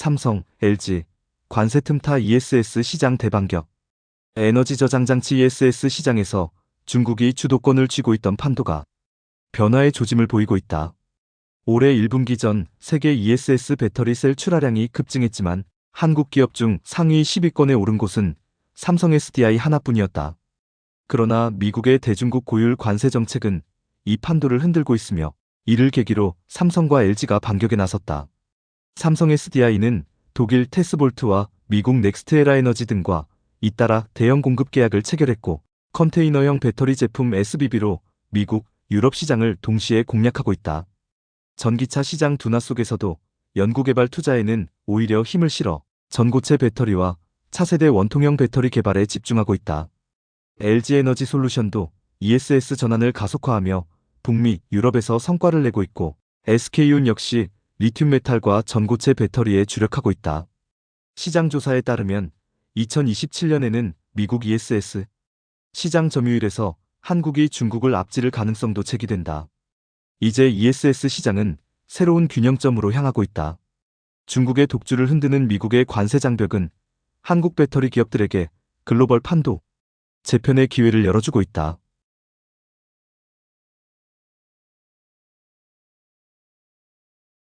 삼성, LG, 관세 틈타 ESS 시장 대반격. 에너지 저장 장치 ESS 시장에서 중국이 주도권을 쥐고 있던 판도가 변화의 조짐을 보이고 있다. 올해 1분기 전 세계 ESS 배터리 셀 출하량이 급증했지만 한국 기업 중 상위 10위권에 오른 곳은 삼성 SDI 하나뿐이었다. 그러나 미국의 대중국 고율 관세 정책은 이 판도를 흔들고 있으며 이를 계기로 삼성과 LG가 반격에 나섰다. 삼성 SDI는 독일 테스볼트와 미국 넥스트에라 에너지 등과 잇따라 대형 공급 계약을 체결했고 컨테이너형 배터리 제품 SBB로 미국, 유럽 시장을 동시에 공략하고 있다. 전기차 시장 둔화 속에서도 연구개발 투자에는 오히려 힘을 실어 전고체 배터리와 차세대 원통형 배터리 개발에 집중하고 있다. LG에너지 솔루션도 ESS 전환을 가속화하며 북미, 유럽에서 성과를 내고 있고 SK운 역시 리튬 메탈과 전고체 배터리에 주력하고 있다. 시장 조사에 따르면 2027년에는 미국 ESS 시장 점유율에서 한국이 중국을 앞지를 가능성도 제기된다. 이제 ESS 시장은 새로운 균형점으로 향하고 있다. 중국의 독주를 흔드는 미국의 관세 장벽은 한국 배터리 기업들에게 글로벌 판도, 재편의 기회를 열어주고 있다.